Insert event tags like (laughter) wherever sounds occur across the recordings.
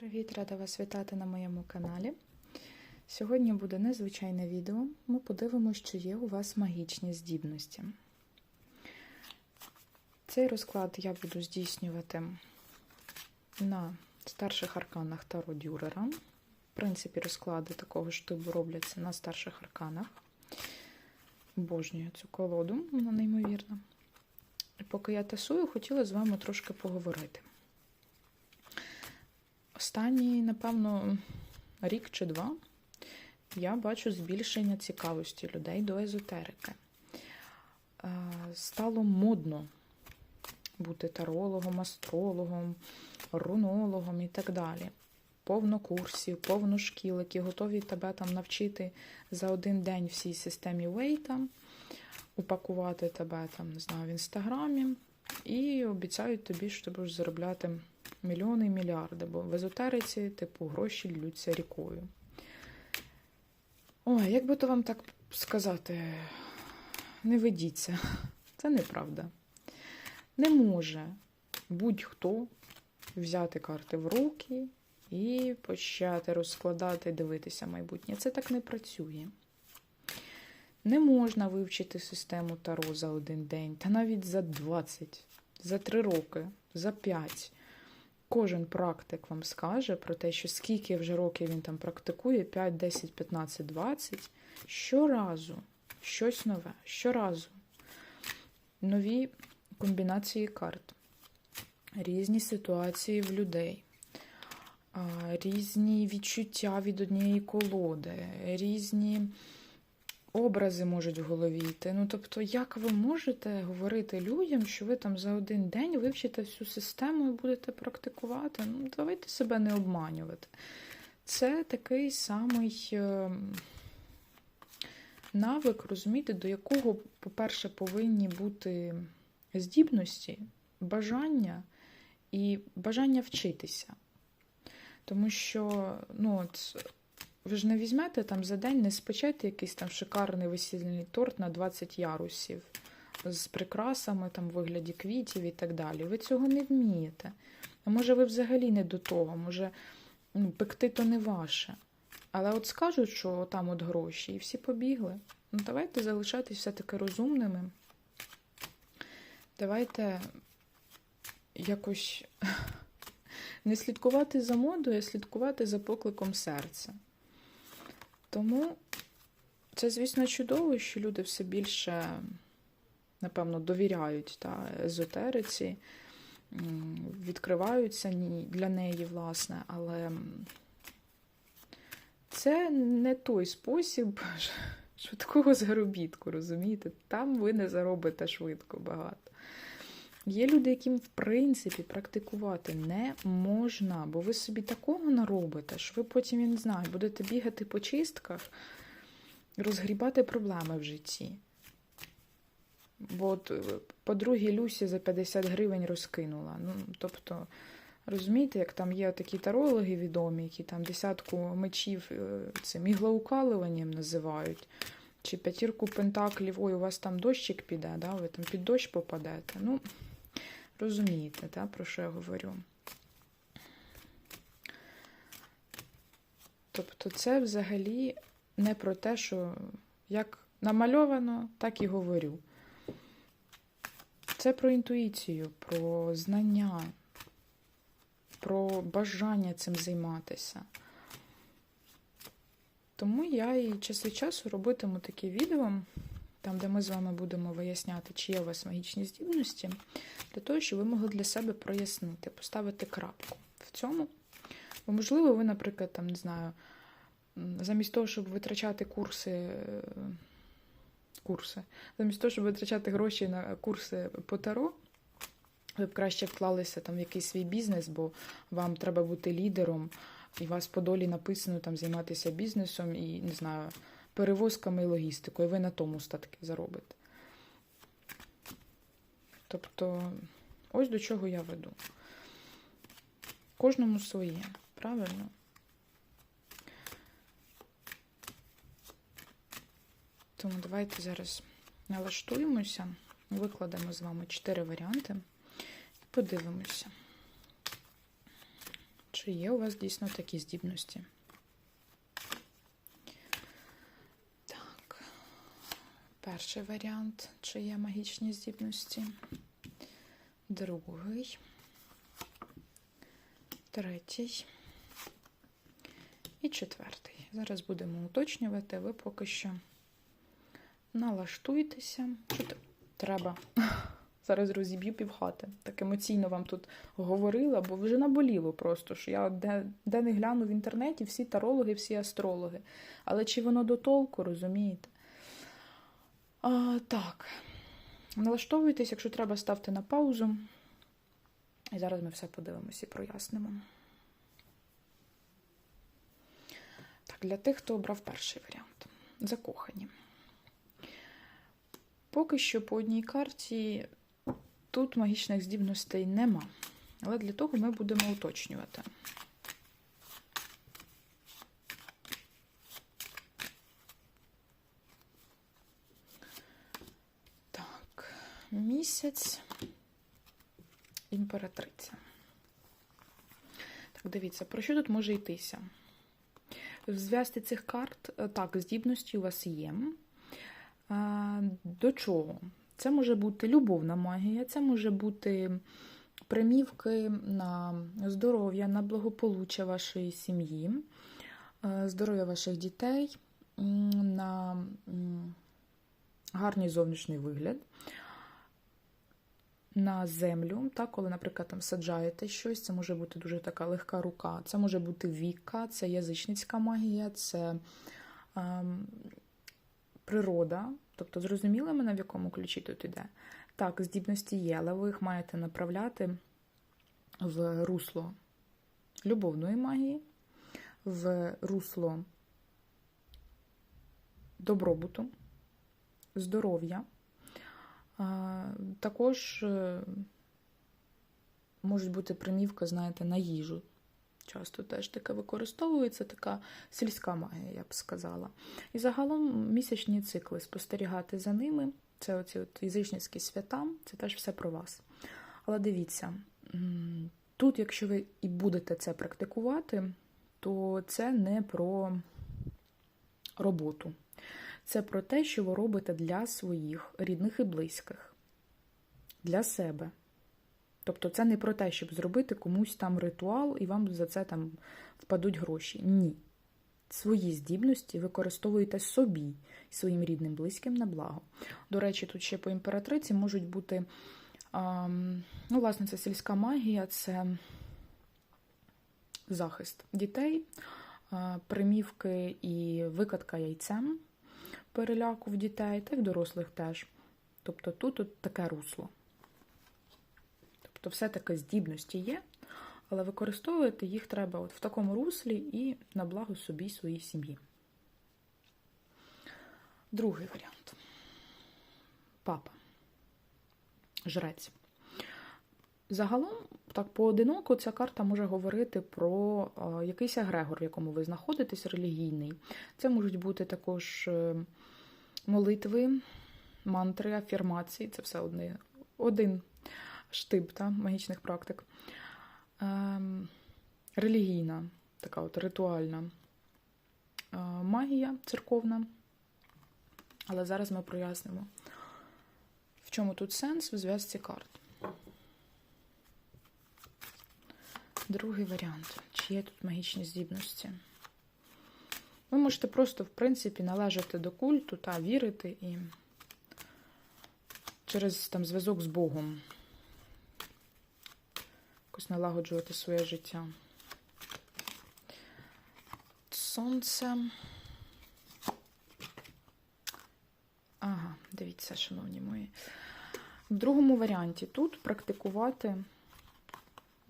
Привіт, рада вас вітати на моєму каналі. Сьогодні буде незвичайне відео. Ми подивимося, чи є у вас магічні здібності. Цей розклад я буду здійснювати на старших арканах Таро Дюрера. В принципі, розклади такого ж типу робляться на старших арканах. Обожнюю цю колоду, вона неймовірна. І поки я тасую, хотіла з вами трошки поговорити. Останній, напевно, рік чи два я бачу збільшення цікавості людей до езотерики. Е, Стало модно бути тарологом, астрологом, рунологом і так далі. Повно курсів, повно шкіл, які готові тебе там навчити за один день всій системі Вейта, упакувати тебе там, не знаю, в інстаграмі, і обіцяють тобі, що ти будеш заробляти мільйони і мільярди, бо в езотериці, типу, гроші ллються рікою. Ой, як би то вам так сказати, не ведіться. Це неправда. Не може будь-хто взяти карти в руки і почати розкладати, дивитися майбутнє. Це так не працює. Не можна вивчити систему Таро за один день, та навіть за 20, за 3 роки, за 5. Кожен практик вам скаже про те, що скільки вже років він там практикує, 5, 10, 15, 20. Щоразу щось нове, щоразу нові комбінації карт, різні ситуації в людей, різні відчуття від однієї колоди, різні образи можуть в голові йти. Ну, тобто, як ви можете говорити людям, що ви там за один день вивчите всю систему і будете практикувати? Ну, давайте себе не обманювати. Це такий самий е, навик, розумієте, до якого, по-перше, повинні бути здібності, бажання і бажання вчитися. Тому що, ну, от, ви ж не візьмете там за день, не спечете якийсь там шикарний весільний торт на 20 ярусів з прикрасами там в вигляді квітів і так далі. Ви цього не вмієте. А може, ви взагалі не до того, може, ну, пекти то не ваше. Але от скажуть, що там от гроші, і всі побігли. Ну, давайте залишатись все-таки розумними. Давайте якось (laughs) не слідкувати за модою, а слідкувати за покликом серця. Тому це, звісно, чудово, що люди все більше, напевно, довіряють та, езотериці, відкриваються для неї, власне, але це не той спосіб (laughs) швидкого заробітку, розумієте? Там ви не заробите швидко багато. Є люди, яким, в принципі, практикувати не можна, бо ви собі такого наробите, що ви потім, я не знаю, будете бігати по чистках, розгрібати проблеми в житті. Бо от по другій Люсі за 50 гривень розкинула. Ну, тобто, розумієте, як там є такі тарологи відомі, які там десятку мечів цим іглоукалуванням називають. Чи п'ятірку пентаклів, ой, у вас там дощик піде, да? ви там під дощ попадете. Ну, розумієте, да, про що я говорю. Тобто це взагалі не про те, що як намальовано, так і говорю. Це про інтуїцію, про знання, про бажання цим займатися. Тому я і час від часу робитиму такі відео, там, де ми з вами будемо виясняти, чи є у вас магічні здібності, для того, щоб ви могли для себе прояснити, поставити крапку в цьому. Бо, можливо, ви, наприклад, там, не знаю, замість того, щоб витрачати курси, курси, замість того, щоб витрачати гроші на курси по таро, ви б краще вклалися там в якийсь свій бізнес, бо вам треба бути лідером, і вас по долі написано там займатися бізнесом і, не знаю, перевозками і логістикою, ви на тому статки заробите. Тобто, ось до чого я веду. Кожному своє, правильно? Тому давайте зараз налаштуємося, викладемо з вами чотири варіанти і подивимося, Чи є у вас дійсно такі здібності? Так. Перший варіант, чи є магічні здібності. Другий. Третій. І четвертий. Зараз будемо уточнювати. Ви поки що налаштуйтеся. Що треба? (laughs) Зараз розіб'ю півхати. Так емоційно вам тут говорила, бо вже наболіло просто, що я де, де не гляну в інтернеті, всі тарологи, всі астрологи. Але чи воно до толку, розумієте? А, так. Налаштовуйтесь, якщо треба, ставте на паузу. І зараз ми все подивимося і прояснимо. Так, для тих, хто обрав перший варіант. Закохані. Поки що по одній карті тут магічних здібностей нема. Але для того ми будемо уточнювати. Так, місяць. Імператриця. Так, дивіться, про що тут може йтися? В зв'язці цих карт, е, так, здібності у вас є. До чого? Це може бути любовна магія, це може бути примівки на здоров'я, на благополуччя вашої сім'ї, е, здоров'я ваших дітей, на гарний зовнішній вигляд, на землю. Так, коли, наприклад, там саджаєте щось, це може бути дуже така легка рука, це може бути віка, це язичницька магія, це ем, природа. Тобто, зрозуміли мене, в якому ключі тут іде? Так, здібності є, але ви їх маєте направляти в русло любовної магії, в русло добробуту, здоров'я. Також е, можуть бути примівка, знаєте, на їжу. Часто теж таке використовується, така сільська магія, я б сказала. І загалом місячні цикли спостерігати за ними, це оці от язичницькі свята, це теж все про вас. Але дивіться, тут, якщо ви і будете це практикувати, то це не про роботу. Це про те, що ви робите для своїх рідних і близьких, для себе. Тобто це не про те, щоб зробити комусь там ритуал і вам за це там впадуть гроші. Ні. Свої здібності використовуєте собі і своїм рідним близьким на благо. До речі, тут ще по імператриці можуть бути, а, ну, власне, це сільська магія, це захист дітей, примівки і викатка яйцем переляку в дітей, та й в дорослих теж. Тобто тут от таке русло. Тобто, все-таки здібності є, але використовувати їх треба от в такому руслі і на благо собі своїй сім'ї. Другий варіант. Папа. Жрець. Загалом, так поодиноко, ця карта може говорити про якийсь егрегор, в якому ви знаходитесь, релігійний. Це можуть бути також е, молитви, мантри, афірмації. Це все одне, один штиб та, магічних практик. Ем, релігійна, така от ритуальна е, магія церковна. Але зараз ми прояснимо, в чому тут сенс в зв'язці карт. Другий варіант. Чи є тут магічні здібності? Ви можете просто, в принципі, належати до культу та вірити і через там зв'язок з Богом якось налагоджувати своє життя. Сонце. Ага, дивіться, шановні мої. В другому варіанті тут практикувати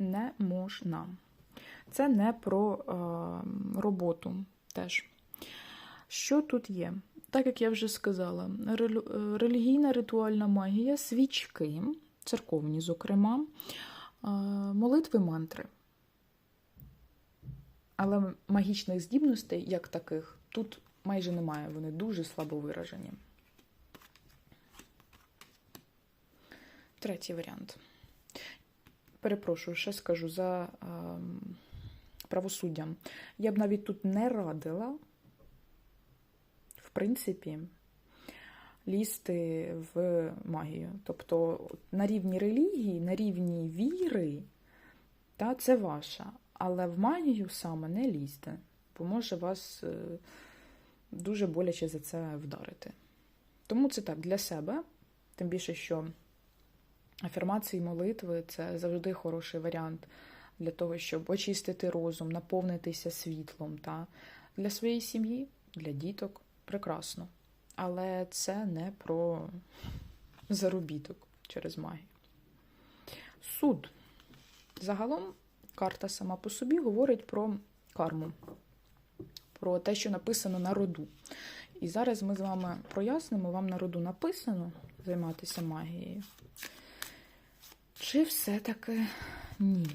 не можна. Це не про е, роботу теж. Що тут є? Так як я вже сказала, е, релігійна ритуальна магія, свічки, церковні, зокрема, е, молитви мантри. Але магічних здібностей, як таких, тут майже немає, вони дуже слабо виражені. Третій варіант. Перепрошую, ще скажу за ем, правосуддям. Я б навіть тут не радила, в принципі, лізти в магію. Тобто на рівні релігії, на рівні віри, та, це ваша. Але в магію саме не лізьте, бо може вас е, дуже боляче за це вдарити. Тому це так для себе, тим більше, що афірмації, молитви це завжди хороший варіант для того, щоб очистити розум, наповнитися світлом. Та? Для своєї сім'ї, для діток прекрасно. Але це не про заробіток через магію. Суд. Загалом карта сама по собі говорить про карму, про те, що написано на роду. І зараз ми з вами прояснимо, вам на роду написано займатися магією. Чи все-таки ні?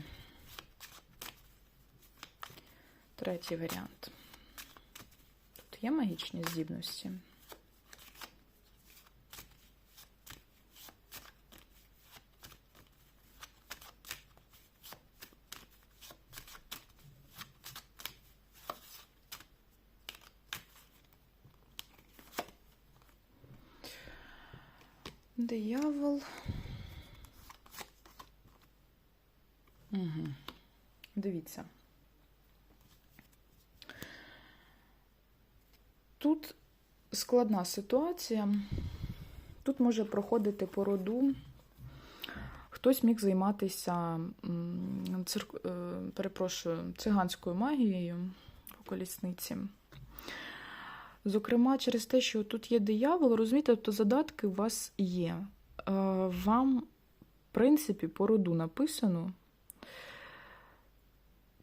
Третій варіант. Тут є магічні здібності. Диявол. Дивіться. Тут складна ситуація. Тут може проходити по роду. Хтось міг займатися цирк... Е, перепрошую, циганською магією по колісниці. Зокрема, через те, що тут є диявол, розумієте, то задатки у вас є. Е, вам, в принципі, по роду написано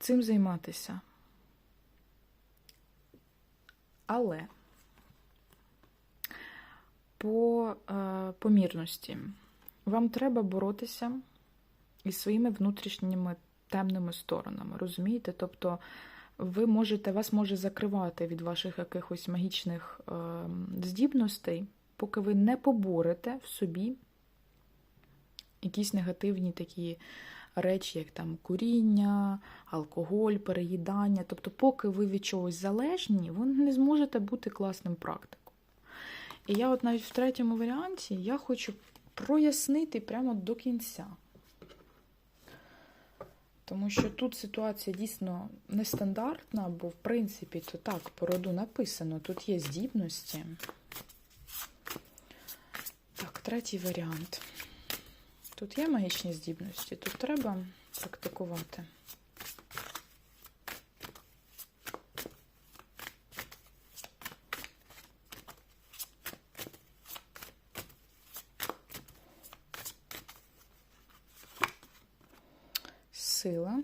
цим займатися. Але по е, помірності вам треба боротися із своїми внутрішніми темними сторонами, розумієте? Тобто ви можете, вас може закривати від ваших якихось магічних е, здібностей, поки ви не поборете в собі якісь негативні такі речі, як там куріння, алкоголь, переїдання. Тобто, поки ви від чогось залежні, ви не зможете бути класним практиком. І я, от навіть в третьому варіанті, я хочу прояснити прямо до кінця. Тому що тут ситуація дійсно нестандартна, бо, в принципі, то так, по роду написано, тут є здібності. Так, третій варіант. Тут є магічні здібності, тут треба практикувати. Сила.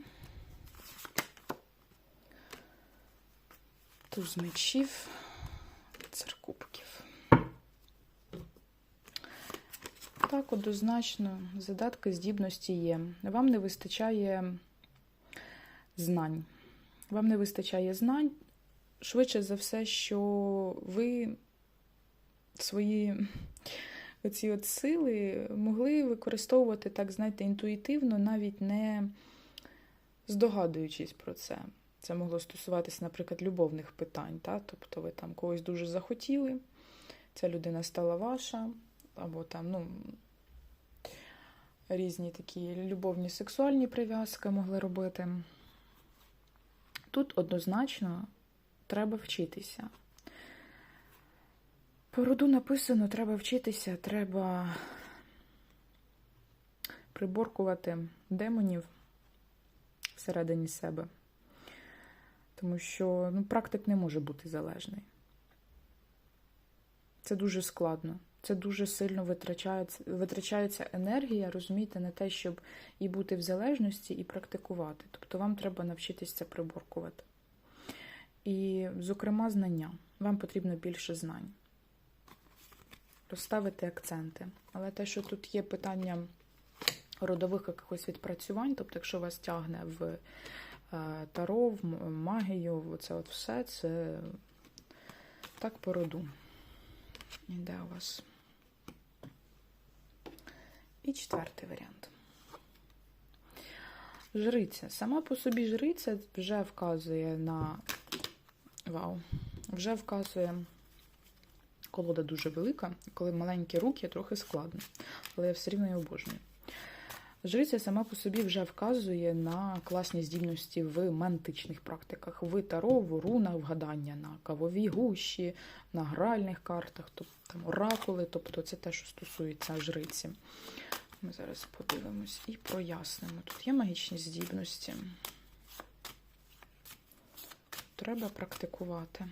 Туз мечів, церкубків. Так, однозначно, задатки здібності є. Вам не вистачає знань. Вам не вистачає знань. Швидше за все, що ви свої оці от сили могли використовувати, так, знаєте, інтуїтивно, навіть не здогадуючись про це. Це могло стосуватися, наприклад, любовних питань. Та? Тобто ви там когось дуже захотіли, ця людина стала ваша, або там, ну, різні такі любовні сексуальні прив'язки могли робити. Тут однозначно треба вчитися. По роду написано, треба вчитися, треба приборкувати демонів всередині себе. Тому що ну, практик не може бути залежний. Це дуже складно. Це дуже сильно витрачається витрачається енергія, розумієте, на те, щоб і бути в залежності, і практикувати. Тобто вам треба навчитися це приборкувати. І, зокрема, знання. Вам потрібно більше знань. Розставити акценти. Але те, що тут є питання родових якихось відпрацювань, тобто, якщо вас тягне в е, таро, в магію, це от все, це так по роду. Іде у вас. І четвертий варіант. Жриця. Сама по собі жриця вже вказує на. Вау! Вже вказує. Колода дуже велика, коли маленькі руки, трохи складно. Але я все рівно її обожнюю. Жриця сама по собі вже вказує на класні здібності в мантичних практиках, в таро, в рунах, вгадання на кавовій гущі, на гральних картах, тобто там оракули, тобто це те, що стосується жриці. Ми зараз подивимось і прояснимо. Тут є магічні здібності. Треба практикувати.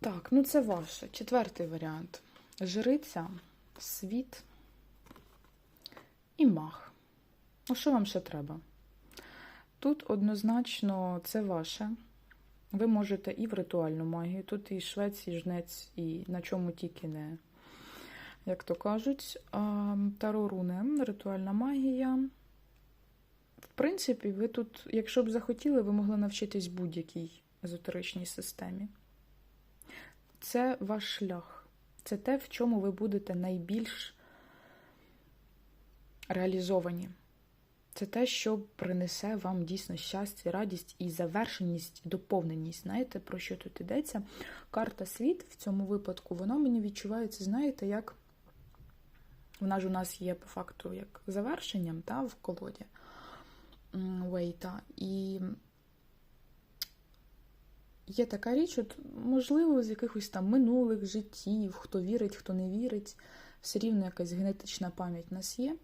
Так, ну це ваше. Четвертий варіант. Жриця, світ мах. Ну, що вам ще треба? Тут однозначно це ваше. Ви можете і в ритуальну магію, тут і швець, і жнець, і на чому тільки не, як то кажуть, таро руни, ритуальна магія. В принципі, ви тут, якщо б захотіли, ви могли навчитись будь-якій езотеричній системі. Це ваш шлях. Це те, в чому ви будете найбільш реалізовані. Це те, що принесе вам дійсно щастя, радість і завершеність, доповненість. Знаєте, про що тут йдеться? Карта світ в цьому випадку, вона мені відчувається, знаєте, як вона ж у нас є по факту як завершенням та, в колоді Вейта. І є така річ, от, можливо, з якихось там минулих життів, хто вірить, хто не вірить, все рівно якась генетична пам'ять в нас є.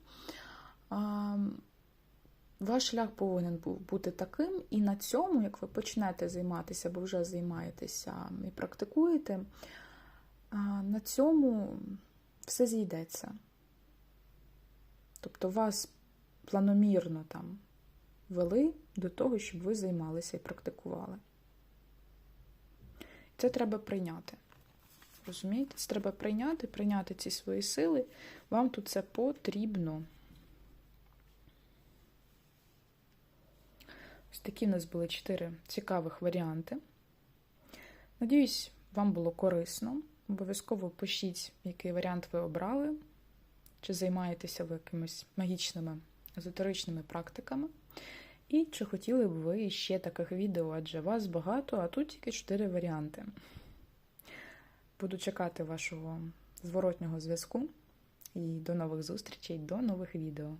Ваш шлях повинен бути таким, і на цьому, як ви почнете займатися, або вже займаєтеся і практикуєте, на цьому все зійдеться. Тобто вас планомірно там вели до того, щоб ви займалися і практикували. Це треба прийняти. Розумієте? Це треба прийняти, прийняти ці свої сили. Вам тут це потрібно. Ось такі в нас були чотири цікавих варіанти. Надіюсь, вам було корисно. Обов'язково пишіть, який варіант ви обрали, чи займаєтеся ви якимись магічними езотеричними практиками. І чи хотіли б ви ще таких відео, адже вас багато, а тут тільки чотири варіанти. Буду чекати вашого зворотнього зв'язку. І до нових зустрічей, до нових відео.